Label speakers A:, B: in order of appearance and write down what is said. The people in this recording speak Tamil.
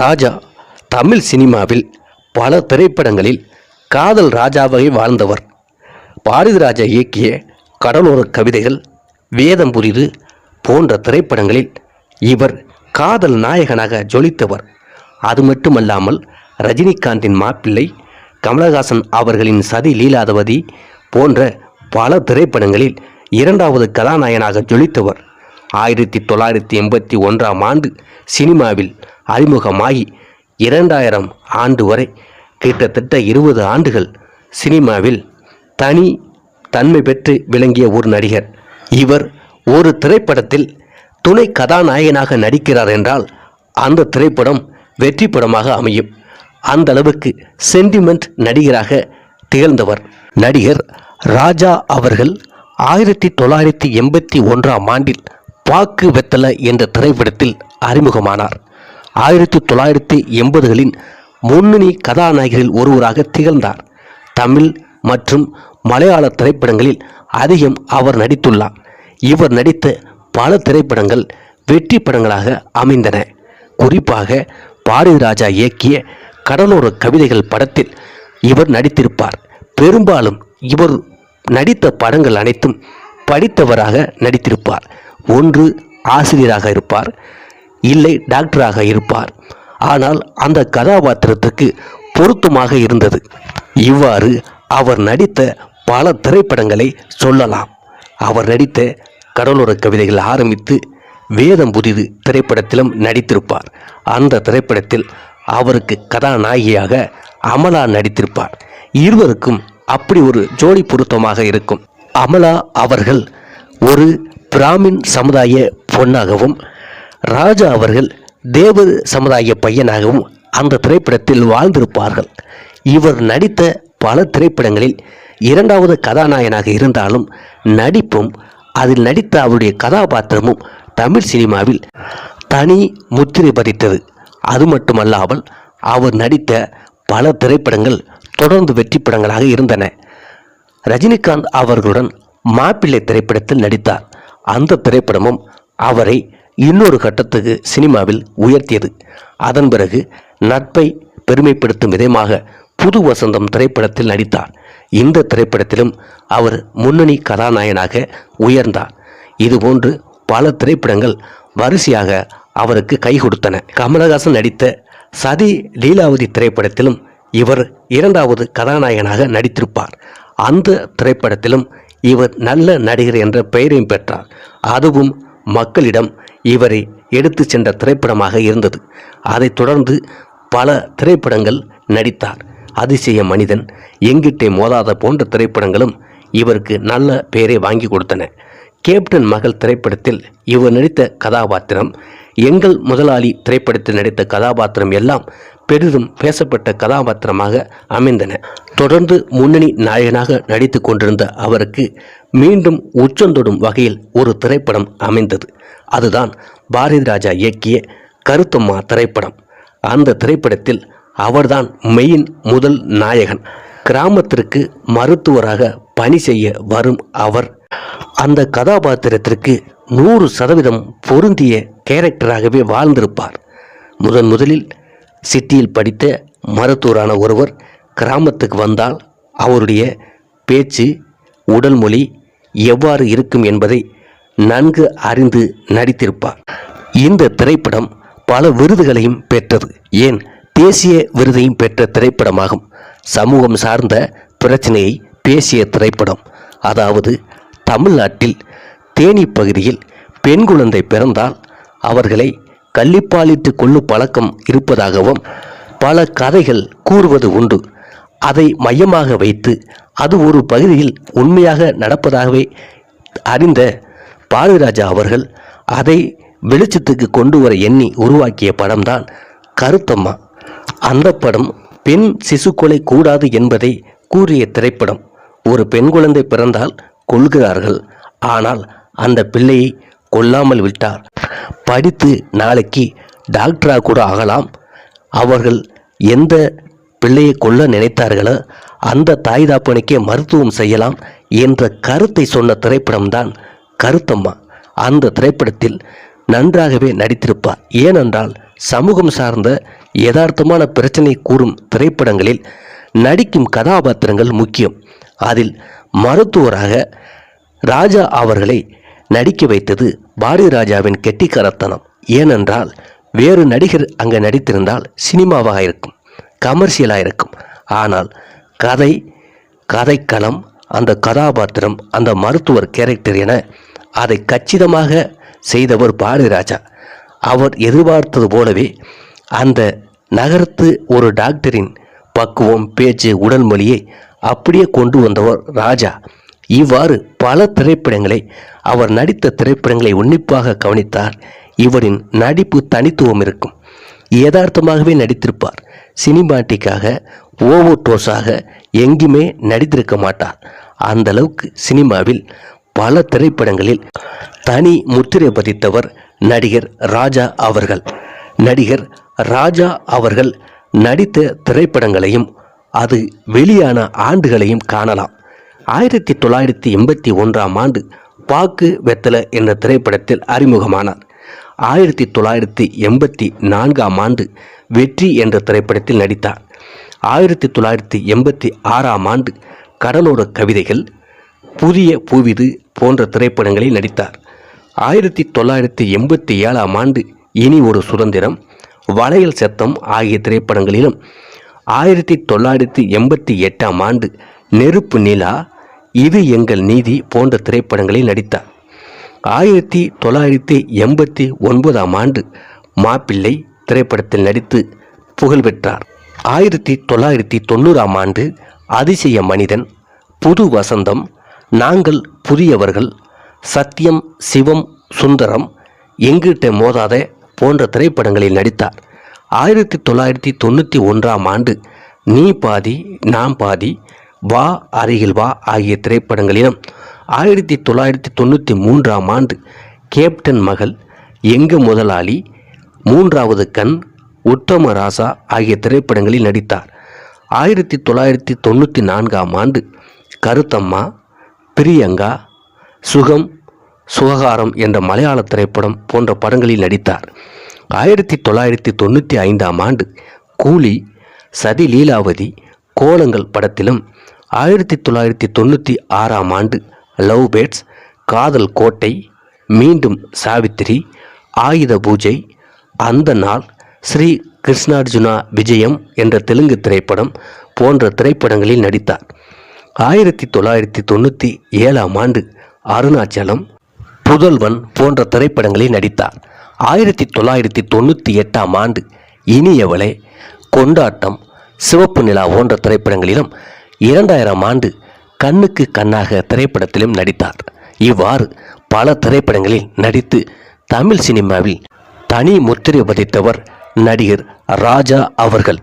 A: ராஜா தமிழ் சினிமாவில் பல திரைப்படங்களில் காதல் ராஜாவாக வாழ்ந்தவர். பாரதிராஜா இயக்கிய கடலோர கவிதைகள் வேதம் புரிது போன்ற திரைப்படங்களில் இவர் காதல் நாயகனாக ஜொலித்தவர். அது மட்டுமல்லாமல் ரஜினிகாந்தின் மாப்பிள்ளை கமலஹாசன் அவர்களின் சதி லீலாதவதி போன்ற பல திரைப்படங்களில் இரண்டாவது கதாநாயகனாக ஜொலித்தவர். ஆயிரத்தி தொள்ளாயிரத்தி எண்பத்தி ஒன்றாம் ஆண்டு சினிமாவில் அறிமுகமாகி இரண்டாயிரம் ஆண்டு வரை கிட்டத்தட்ட இருபது ஆண்டுகள் சினிமாவில் தனி தன்மை பெற்று விளங்கிய ஒரு நடிகர். இவர் ஒரு திரைப்படத்தில் துணை கதாநாயகனாக நடிக்கிறார் என்றால் அந்த திரைப்படம் வெற்றி படமாக அமையும். அந்த அளவுக்கு சென்டிமெண்ட் நடிகராக திகழ்ந்தவர். நடிகர் ராஜா அவர்கள் ஆயிரத்தி தொள்ளாயிரத்தி எண்பத்தி ஒன்றாம் ஆண்டில் பாக்கு வெத்தல என்ற திரைப்படத்தில் அறிமுகமானார். ஆயிரத்தி தொள்ளாயிரத்தி எண்பதுகளின் முன்னணி கதாநாயகரில் ஒருவராக திகழ்ந்தார். தமிழ் மற்றும் மலையாள திரைப்படங்களில் அதிகம் அவர் நடித்துள்ளார். இவர் நடித்த பல திரைப்படங்கள் வெற்றி படங்களாக அமைந்தன. குறிப்பாக பாரதிராஜா இயக்கிய கடலோர கவிதைகள் படத்தில் இவர் நடித்திருப்பார். பெரும்பாலும் இவர் நடித்த படங்கள் அனைத்தும் படித்தவராக நடித்திருப்பார். ஒன்று ஆசிரியராக இருப்பார். இல்லை டாக்டராக இருப்பார். ஆனால் அந்த கதாபாத்திரத்துக்கு பொருத்தமாக இருந்தது. இவ்வாறு அவர் நடித்த பல திரைப்படங்களை சொல்லலாம். அவர் நடித்த கடலோர கவிதைகள் ஆரம்பித்து வேதம் புதிது திரைப்படத்திலும் நடித்திருப்பார். அந்த திரைப்படத்தில் அவருக்கு கதாநாயகியாக அமலா நடித்திருப்பார். இருவருக்கும் அப்படி ஒரு ஜோடி பொருத்தமாக இருக்கும். அமலா அவர்கள் ஒரு பிராமின் சமுதாய பொண்ணாகவும் ராஜா அவர்கள் தேவ சமுதாய பையனாகவும் அந்த திரைப்படத்தில் வாழ்ந்திருப்பார்கள். இவர் நடித்த பல திரைப்படங்களில் இரண்டாவது கதாநாயகனாக இருந்தாலும் நடிப்பும் அதில் நடித்த அவருடைய கதாபாத்திரமும் தமிழ் சினிமாவில் தனி முத்திரை பதித்தது. அது மட்டுமல்லாமல் அவர் நடித்த பல திரைப்படங்கள் தொடர்ந்து வெற்றி படங்களாக இருந்தன. ரஜினிகாந்த் அவர்களுடன் மாப்பிள்ளை திரைப்படத்தில் நடித்தார். அந்த திரைப்படமும் அவரை இன்னொரு கட்டத்துக்கு சினிமாவில் உயர்த்தியது. அதன் பிறகு நட்பை பெருமைப்படுத்தும் விதமாக புது வசந்தம் திரைப்படத்தில் நடித்தார். இந்த திரைப்படத்திலும் அவர் முன்னணி கதாநாயகனாக உயர்ந்தார். இதுபோன்று பல திரைப்படங்கள் வரிசையாக அவருக்கு கை கொடுத்தன. கமலஹாசன் நடித்த சதி லீலாவதி திரைப்படத்திலும் இவர் இரண்டாவது கதாநாயகனாக நடித்திருப்பார். அந்த திரைப்படத்திலும் இவர் நல்ல நடிகர் என்ற பெயரையும் பெற்றார். அதுவும் மக்களிடம் இவரை எடுத்து சென்ற திரைப்படமாக இருந்தது. அதைத் தொடர்ந்து பல திரைப்படங்கள் நடித்தார். அதிசய மனிதன் எங்கிட்டே மோதாத போன்ற திரைப்படங்களும் இவருக்கு நல்ல பெயரை வாங்கி கொடுத்தன. கேப்டன் மகள் திரைப்படத்தில் இவர் நடித்த கதாபாத்திரம் எங்கள் முதலாளி திரைப்படத்தில் நடித்த கதாபாத்திரம் எல்லாம் பெரிதும் பேசப்பட்ட கதாபாத்திரமாக அமைந்தன. தொடர்ந்து முன்னணி நாயகனாக நடித்து கொண்டிருந்த அவருக்கு மீண்டும் உச்சந்தொடும் வகையில் ஒரு திரைப்படம் அமைந்தது. அதுதான் பாரதி ராஜா இயக்கிய கருத்தம்மா திரைப்படம். அந்த திரைப்படத்தில் அவர்தான் மெயின் முதல் நாயகன். கிராமத்திற்கு மருத்துவராக பணி செய்ய வரும் அவர் அந்த கதாபாத்திரத்திற்கு நூறு சதவீதம் பொருந்திய கேரக்டராகவே வாழ்ந்திருப்பார். முதன் முதலில் சிட்டியில் படித்த மருத்துவரான ஒருவர் கிராமத்துக்கு வந்தால் அவருடைய பேச்சு உடல் மொழி எவ்வாறு இருக்கும் என்பதை நன்கு அறிந்து நடித்திருப்பார். இந்த திரைப்படம் பல விருதுகளையும் பெற்றது. ஏன்? தேசிய விருதையும் பெற்ற திரைப்படமாகும். சமூகம் சார்ந்த பிரச்சனையை பேசிய திரைப்படம். அதாவது தமிழ்நாட்டில் தேனி பகுதியில் பெண் குழந்தை பிறந்தால் அவர்களை கள்ளிப்பாலிட்டு கொள்ளும் பழக்கம் இருப்பதாகவும் பல கதைகள் கூறுவது உண்டு. அதை மையமாக வைத்து அது ஒரு பகுதியில் உண்மையாக நடப்பதாகவே அறிந்த பாரதிராஜா அவர்கள் அதை வெளிச்சத்துக்கு கொண்டு வர எண்ணி உருவாக்கிய படம்தான் கருத்தம்மா. அந்த படம் பெண் சிசு கொலை கூடாது என்பதை கூறிய திரைப்படம். ஒரு பெண் குழந்தை பிறந்தால் கொள்கிறார்கள் ஆனால் அந்த பிள்ளையை கொல்லாமல் விட்டார். படித்து நாளைக்கு டாக்டராக கூட ஆகலாம். அவர்கள் எந்த பிள்ளையை கொல்ல நினைத்தார்களோ அந்த தாய் தாப்பனுக்கே மருத்துவம் செய்யலாம் என்ற கருத்தை சொன்ன திரைப்படம்தான் கருத்தம்மா. அந்த திரைப்படத்தில் நன்றாகவே நடித்திருப்பார் ஏனென்றால் சமூகம் சார்ந்த யதார்த்தமான பிரச்சனை கூறும் திரைப்படங்களில் நடிக்கும் கதாபாத்திரங்கள் முக்கியம். அதில் மருத்துவராக ராஜா அவர்களை நடிக்க வைத்தது பாரதி ராஜாவின் கெட்டிக்காரத்தனம். ஏனென்றால் வேறு நடிகர் அங்கே நடித்திருந்தால் சினிமாவாக இருக்கும் கமர்ஷியலாக இருக்கும். ஆனால் கதை கதைக்களம் அந்த கதாபாத்திரம் அந்த மருத்துவர் கேரக்டர் என அதை கச்சிதமாக செய்தவர் பாரதி ராஜா. அவர் எதிர்பார்த்தது போலவே அந்த நகரத்து ஒரு டாக்டரின் பக்குவம் பேச்சு உடல் மொழியை அப்படியே கொண்டு வந்தவர் ராஜா. இவ்வாறு பல திரைப்படங்களை அவர் நடித்த திரைப்படங்களை உன்னிப்பாக கவனித்தார் இவரின் நடிப்பு தனித்துவம் இருக்கும். யதார்த்தமாகவே நடித்திருப்பார். சினிமாட்டிக்காக ஓவர் டோஸாக எங்குமே நடித்திருக்க மாட்டார். அந்த அளவுக்கு சினிமாவில் பல திரைப்படங்களில் தனி முத்திரை பதித்தவர் நடிகர் ராஜா அவர்கள். நடிகர் ராஜா அவர்கள் நடித்த திரைப்படங்களையும் அது வெளியான ஆண்டுகளையும் காணலாம். ஆயிரத்தி தொள்ளாயிரத்தி எண்பத்தி ஒன்றாம் ஆண்டு பாக்கு வெத்தல என்ற திரைப்படத்தில் அறிமுகமானார். ஆயிரத்தி தொள்ளாயிரத்தி எண்பத்தி நான்காம் ஆண்டு வெற்றி என்ற திரைப்படத்தில் நடித்தார். ஆயிரத்தி தொள்ளாயிரத்தி எண்பத்தி ஆறாம் ஆண்டு கடலோர கவிதைகள் புதிய பூவிது போன்ற திரைப்படங்களில் நடித்தார். ஆயிரத்தி தொள்ளாயிரத்தி எண்பத்தி ஏழாம் ஆண்டு இனி ஒரு சுதந்திரம் வளையல் சத்தம் ஆகிய திரைப்படங்களிலும் ஆயிரத்தி தொள்ளாயிரத்தி எண்பத்தி எட்டாம் ஆண்டு நெருப்பு நிலா இது எங்கள் நீதி போன்ற திரைப்படங்களில் நடித்தார். ஆயிரத்தி தொள்ளாயிரத்தி எண்பத்தி ஒன்பதாம் ஆண்டு மாப்பிள்ளை திரைப்படத்தில் நடித்து புகழ் பெற்றார். ஆயிரத்தி தொள்ளாயிரத்தி தொண்ணூறாம் ஆண்டு அதிசய மனிதன் புது வசந்தம் நாங்கள் புதியவர்கள் சத்தியம் சிவம் சுந்தரம் எங்கிட்ட மோதாத போன்ற திரைப்படங்களில் நடித்தார். ஆயிரத்தி தொள்ளாயிரத்தி தொண்ணூற்றி ஒன்றாம் ஆண்டு நீ பாதி நாம் பாதி வா அருகில் வா ஆகிய திரைப்படங்களிலும் ஆயிரத்தி தொள்ளாயிரத்தி தொண்ணூற்றி மூன்றாம் ஆண்டு கேப்டன் மகள் எங்க முதலாளி மூன்றாவது கண் உத்தம ராசா ஆகிய திரைப்படங்களில் நடித்தார். ஆயிரத்தி தொள்ளாயிரத்தி தொண்ணூற்றி நான்காம் ஆண்டு கருத்தம்மா பிரியங்கா சுகம் சுககாரம் என்ற மலையாள திரைப்படம் போன்ற படங்களில் நடித்தார். ஆயிரத்தி தொள்ளாயிரத்தி தொண்ணூற்றி ஐந்தாம் ஆண்டு கூலி சதி லீலாவதி கோலங்கள் படத்திலும் ஆயிரத்தி தொள்ளாயிரத்தி தொண்ணூற்றி ஆறாம் ஆண்டு லவ் பேட்ஸ் காதல் கோட்டை மீண்டும் சாவித்திரி ஆயுத பூஜை அந்த நாள் ஸ்ரீ கிருஷ்ணார்ஜுனா விஜயம் என்ற தெலுங்கு திரைப்படம் போன்ற திரைப்படங்களில் நடித்தார். ஆயிரத்தி தொள்ளாயிரத்தி தொண்ணூற்றி ஏழாம் ஆண்டு அருணாச்சலம் புதல்வன் போன்ற திரைப்படங்களில் நடித்தார். ஆயிரத்தி தொள்ளாயிரத்தி தொண்ணூற்றி எட்டாம் ஆண்டு இனியவளே கொண்டாட்டம் சிவப்பு நிலா போன்ற திரைப்படங்களிலும் இரண்டாயிரம் ஆண்டு கண்ணுக்கு கண்ணாக திரைப்படத்திலும் நடித்தார். இவ்வாறு பல திரைப்படங்களில் நடித்து தமிழ் சினிமாவில் தனி முத்திரை பதித்தவர் நடிகர் ராஜா அவர்கள்.